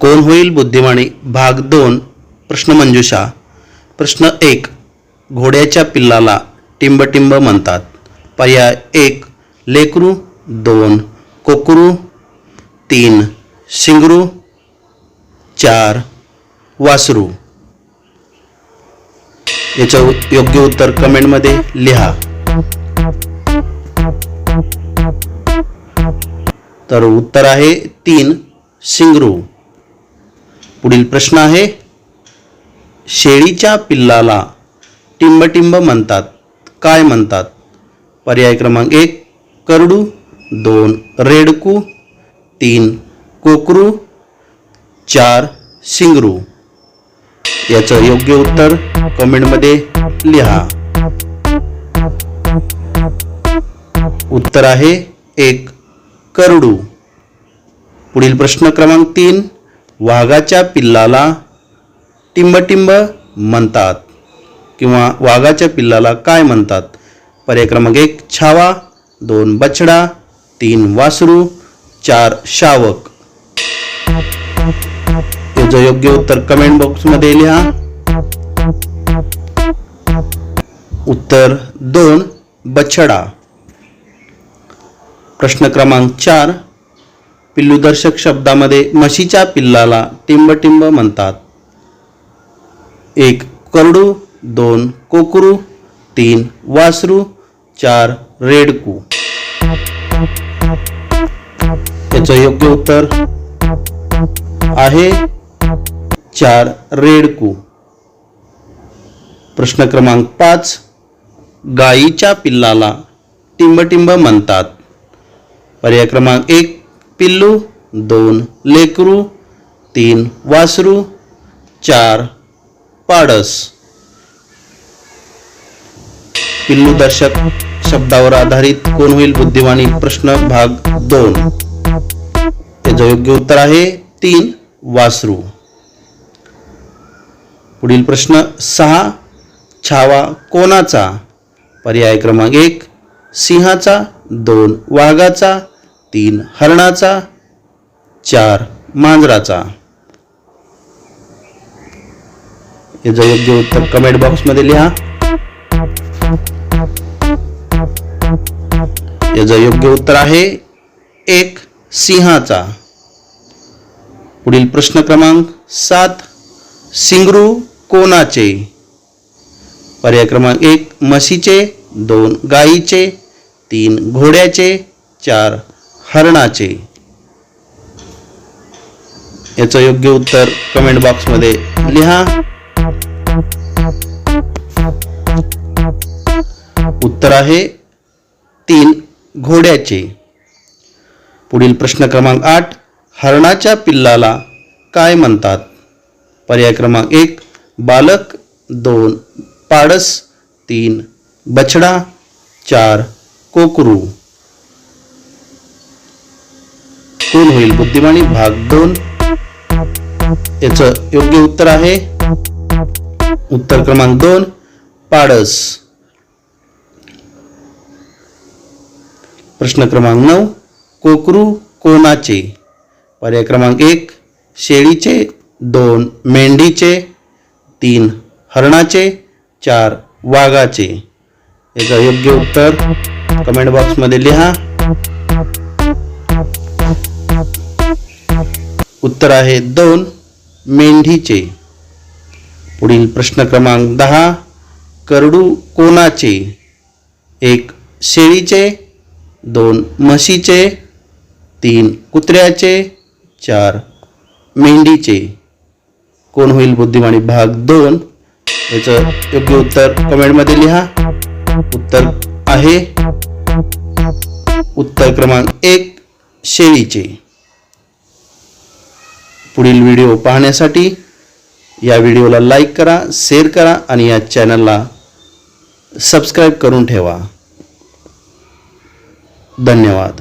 कोण होईल बुद्धिमानी? भाग दोन प्रश्नमंजुषा प्रश्न एक घोड्याच्या पिल्लाला टिंबटिंब म्हणतात. पर्याय एक लेकरू दोन कोकरू तीन शिंगरू चार वासरू. याचं योग्य उत्तर कमेंटमध्ये लिहा. तर उत्तर आहे तीन शिंगरू. पुढील प्रश्न आहे. शेळीच्या पिल्लाला टिंबटिंब म्हणतात. काय म्हणतात? पर्याय क्रमांक एक करडू. दोन रेडकू. तीन कोकरू. चार शिंगरू याचं योग्य उत्तर कमेंटमध्ये लिहा. उत्तर आहे एक करडू. पुढील प्रश्न क्रमांक तीन वाघाच्या पिल्लाला टिंबटिंब म्हणतात. किंवा वाघाच्या पिल्लाला काय म्हणतात? पर्याय क्रमांक एक छावा. दोन बछडा. तीन वासरू. चार शावक. याचं योग्य उत्तर कमेंट बॉक्समध्ये लिहा. उत्तर दोन बछडा. प्रश्न क्रमांक चार पिल्लूदर्शक शब्दामध्ये म्हशीच्या पिल्लाला टिंबटिंब म्हणतात. एक करडू. दोन कोकरू. तीन वासरू. चार रेडकू. याचं योग्य उत्तर आहे चार रेडकू. प्रश्न क्रमांक पाच गायीच्या पिल्लाला टिंबटिंब म्हणतात. पर्याय क्रमांक एक पिल्लू दोन लेकरू तीन वासरू चार पाडस. पिल्लू दर्शक शब्दावर आधारित कोण होईल बुद्धिमानी? प्रश्न भाग दोन. त्याचं योग्य उत्तर आहे तीन वासरू. पुढील प्रश्न सहा. छावा कोणाचा? पर्याय क्रमांक एक सिंहाचा दोन वाघाचा तीन हरणाचा चार मांजराचा. याचं योग्य उत्तर कमेंट बॉक्समध्ये लिहा. याचं योग्य उत्तर आहे एक सिंहाचा. पुढील प्रश्न क्रमांक सात सिंगरू कोणाचे? पर्याय क्रमांक एक म्हशीचे दोन गाईचे तीन घोड्याचे चार हरणाचे. याचं योग्य उत्तर कमेंट बॉक्समध्ये लिहा. उत्तर आहे तीन घोड्याचे. पुढील प्रश्न क्रमांक आठ हरणाच्या पिल्लाला काय म्हणतात? पर्याय क्रमांक एक बालक दोन पाडस तीन बछडा चार कोकरू. कोण होईल. बुद्धिमानी भाग दोन. याच योग्य उत्तर आहे. उत्तर क्रमांक दोन पाडस. प्रश्न क्रमांक नऊ कोकरू कोणाचे? पर्याय क्रमांक एक शेळीचे दोन मेंढीचे तीन हरणाचे चार वाघाचे. याचं योग्य उत्तर कमेंट बॉक्समध्ये लिहा. उत्तर आहे दोन मेंढीचे. पुढील प्रश्न क्रमांक दहा करडू कोणाचे? एक शेळीचे दोन म्हशीचे तीन कुत्र्याचे चार मेंढीचे. कोण होईल बुद्धिमानी भाग दोन? याचं योग्य उत्तर कमेंटमध्ये लिहा. उत्तर आहे. उत्तर क्रमांक एक शेळीचे. पुढील व्हिडिओ पाहण्यासाठी या व्हिडिओला लाईक करा शेअर करा आणि या चॅनलला सबस्क्राईब करून ठेवा. धन्यवाद.